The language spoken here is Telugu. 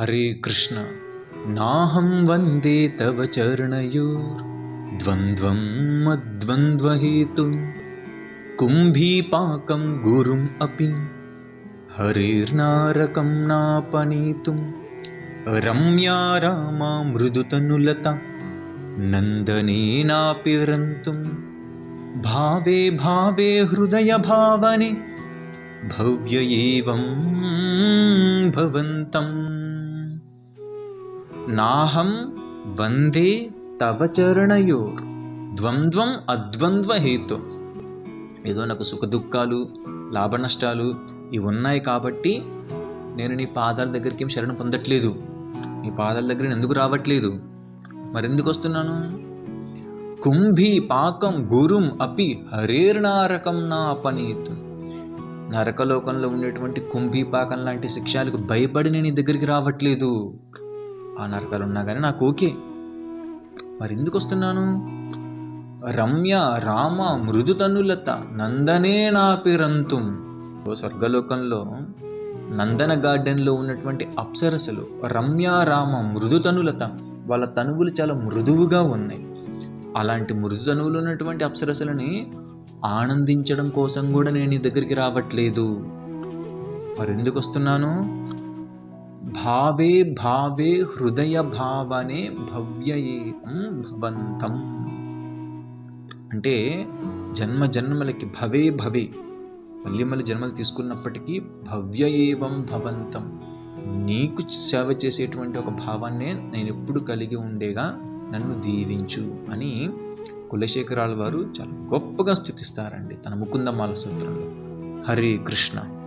हरे कृष्ण। नाहं वन्दे तव चरणयोर्द्वन्द्वं मद्वन्द्वहेतुं। कुम्भीपाकं गुरुम् अपि। हरिर्नारकं नापनेतुं। रम्या रामा मृदुतनुलता नन्दनेनापि रन्तुं भावे भावे हृदयभावने। भव्य एवं भवन्तम् నాహం వందే తవ చరణయోర్. ద్వంద్వం అద్వంద్వ హేతు. ఏదో నాకు సుఖ దుఃఖాలు లాభ నష్టాలు ఇవి ఉన్నాయి కాబట్టి నేను నీ పాదాల దగ్గరికి ఏం శరణు పొందట్లేదు. నీ పాదాల దగ్గర నేను ఎందుకు రావట్లేదు? మరెందుకు వస్తున్నాను? కుంభీ పాకం గురుం అపి హరేర్నారకం నా అపనీతు నరకలోకంలో ఉండేటువంటి కుంభీ పాకం లాంటి శిక్షాలకు భయపడి నేను నీ దగ్గరికి రావట్లేదు. ఆ నరకాలు ఉన్నా కానీ నాకు ఓకే. మరి ఎందుకు వస్తున్నాను రమ్య రామ మృదుతనులత నందనే నా పేరంతుం. స్వర్గలోకంలో నందన గార్డెన్లో ఉన్నటువంటి అప్సరసలు రమ్య రామ మృదుతనులత వాళ్ళ తనువులు చాలా మృదువుగా ఉన్నాయి. అలాంటి మృదుతనువులు ఉన్నటువంటి అప్సరసలని ఆనందించడం కోసం కూడా నేను నీ దగ్గరికి రావట్లేదు. మరి ఎందుకు వస్తున్నాను భావే భావే హృదయ భావనే భవ్యయేతం భవంతం అంటే జన్మ జన్మలకి భవే భవే మళ్ళీ మళ్ళీ జన్మలు తీసుకున్నప్పటికీ భవ్య ఏవం భవంతం. నీకు సేవ చేసేటువంటి ఒక భావాన్నే నేను ఎప్పుడు కలిగి ఉండేగా నన్ను దీవించు అని కులశేఖరాల వారు చాలా గొప్పగా స్థుతిస్తారండి తన ముకుందమాల సూత్రంలో. హరే కృష్ణ.